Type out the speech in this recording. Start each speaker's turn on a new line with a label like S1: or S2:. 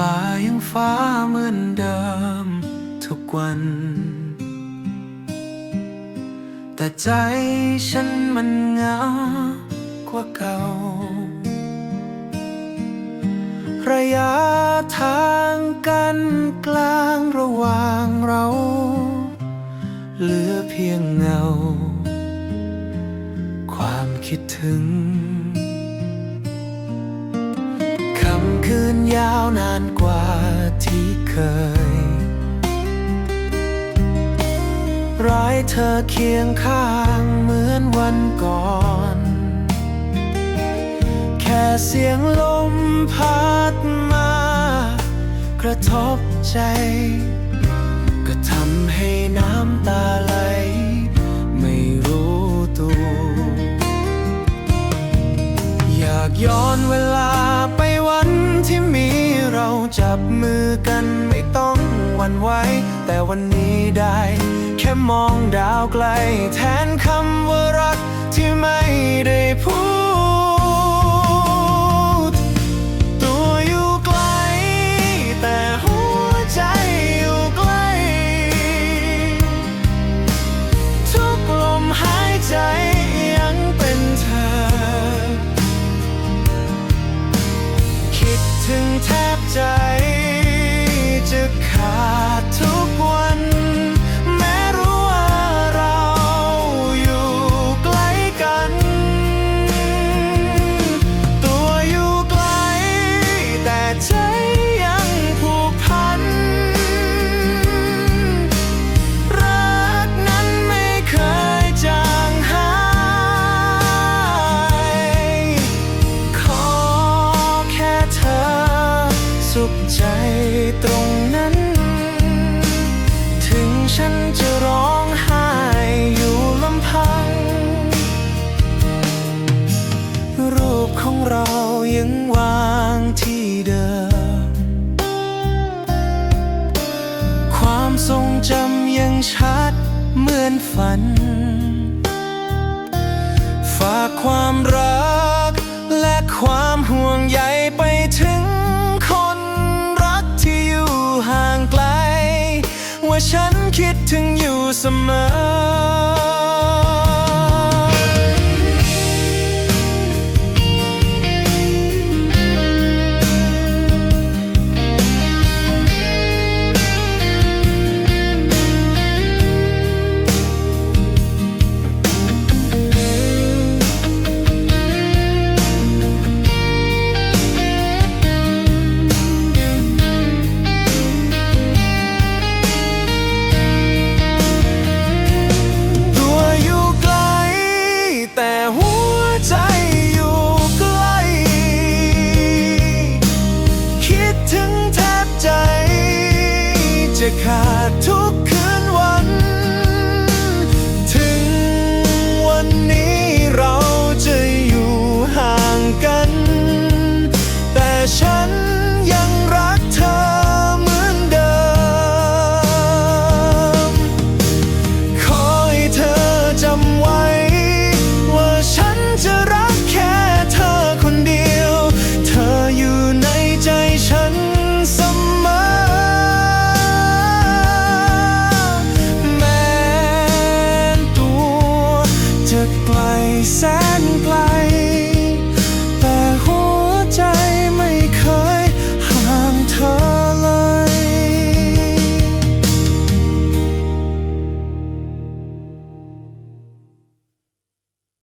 S1: ฟ้ายังฟ้าเหมือนเดิมทุกวัน แต่ใจฉันมันเหงากว่าเก่า ระยะทางกันกลางระหว่างเรา เหลือเพียงเงา ความคิดถึงาวนานกว่าที่เคย ร้ายเธอเคียงข้างเหมือนวันก่อน แค่เสียงลมพัดมา กระทบใจ ก็ทำให้น้ วันนี้ได้ แค่มองดาวไกล แทนคำว่ารักที่ไม่ได้พูด จะร้องไห้อยู่ลำพัง รูปของเรายังวางที่เดิม ความทรงจำยังชัดเหมือนฝัน ฝากความรักและความห่วงใย อ sabe.